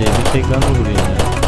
diye. Bir tek vurayım ya?